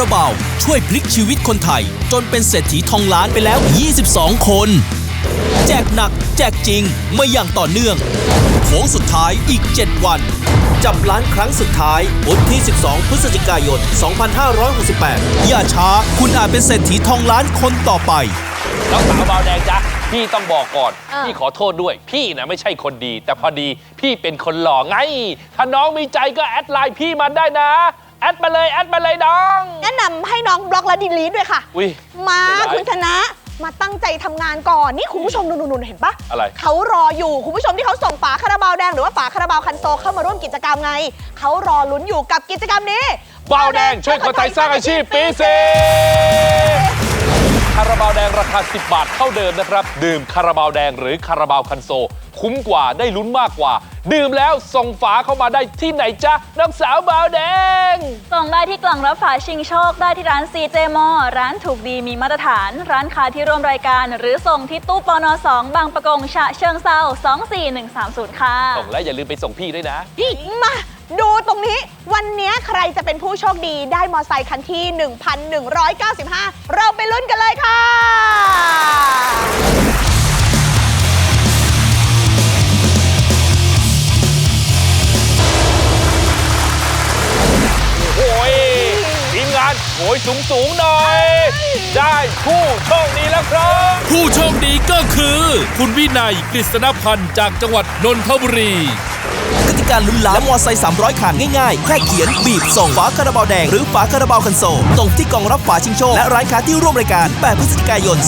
ราบาว ช่วยพลิกชีวิตคนไทย จนเป็นเศรษฐีทองล้านไปแล้ว 22 คน แจกหนัก แจกจริงมาอย่างต่อเนื่องโค้งสุดท้ายอีก 7 วัน จับล้านครั้งสุดท้ายวันที่ 12 พฤศจิกายน 2568 อย่าช้า คุณอาจเป็นเศรษฐีทองล้านคนต่อไป น้องสาวบาวแดงจ๊ะ พี่ต้องบอกก่อนอ่าพี่ขอโทษด้วย พี่นะไม่ใช่คนดี แต่พอดีพี่เป็นคนหล่อไง ถ้าน้องมีใจก็แอดไลน์พี่มาได้นะ แอดมาเลยแอดมาเลยน้อง แนะนำให้น้องบล็อกและดีลีทด้วยค่ะ อุ้ย มาเสียดายคุณชนะมาตั้งใจทำงานก่อน นี่คุณผู้ชมดูๆๆเห็นปะอะไร เขารออยู่คุณผู้ชมที่เขาส่งฝาคาราบาวแดงหรือว่าฝาคาราบาวคันโซเข้ามาร่วมกิจกรรมไง เขารอลุ้นอยู่กับกิจกรรมนี้บาวแดงช่วยคนไทยสร้างอาชีพปีเซคาราบาวแดงราคา 10 บาทเท่าเดิมนะครับ ดื่มคาราบาวแดงหรือคาราบาวคันโซ คุ้มกว่าได้ลุ้นมากกว่า ดื่มแล้วส่งฝาเข้ามาได้ที่ไหนจ๊ะน้องสาวบาวแดง ส่งได้ที่กล่องรับฝาชิงโชคได้ที่ร้าน CJ m o ร้านถูกดีมีมาตรฐาน ร้านค้าที่ร่วมรายการ หรือส่งที่ตู้ปน2บางประกงฉะเชิงเซา24130 ค่ะ ส่งแล้วอย่าลืมไปส่งพี่ด้วยนะมา ดูตรงนี้ วันนี้ใครจะเป็นผู้โชคดีได้มอไซค์คันที่ 1,195 เราไปลุ้นกันเลยค่ะ งานโอยสูงสูงๆหน่อย ได้ผู้โชคดีแล้วครับ ผู้โชคดีก็คือ คุณวินัยกฤษณพันธ์จากจังหวัดนนทบุรีกติการลุ้นล้านและมอไซค์300 คันง่ายๆ แค่เขียน บีบ ส่งฝาคาราบาวแดง หรือฝาคาราบาวคันโซลตรงที่กล่องรับฝาชิงโชค และร้านค้าที่ร่วมรายการ 8 พฤศจิกายน 2568